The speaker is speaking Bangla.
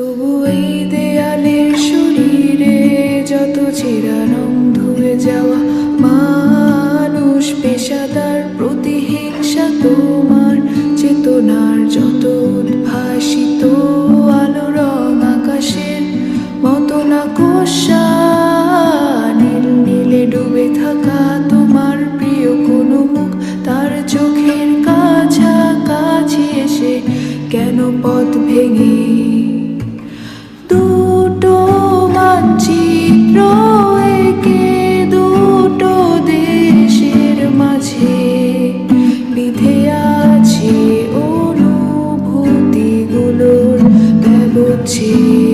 তবু এই দেয়ালের শরীরে যত রং ধুয়ে যাওয়া মানুষ, পেশাদার প্রতিহিংসা তোমার, চেতনার যত উদ্ভাসিত আলো রং আকাশের মতো না কোষা, নীল নীলে ডুবে থাকা তোমার প্রিয় কোনো মুখ, তার চোখের কাছাকাছি এসে কেন পথ ভেঙে আছে অনুভূতিগুলোর ব্যবচ্ছেদ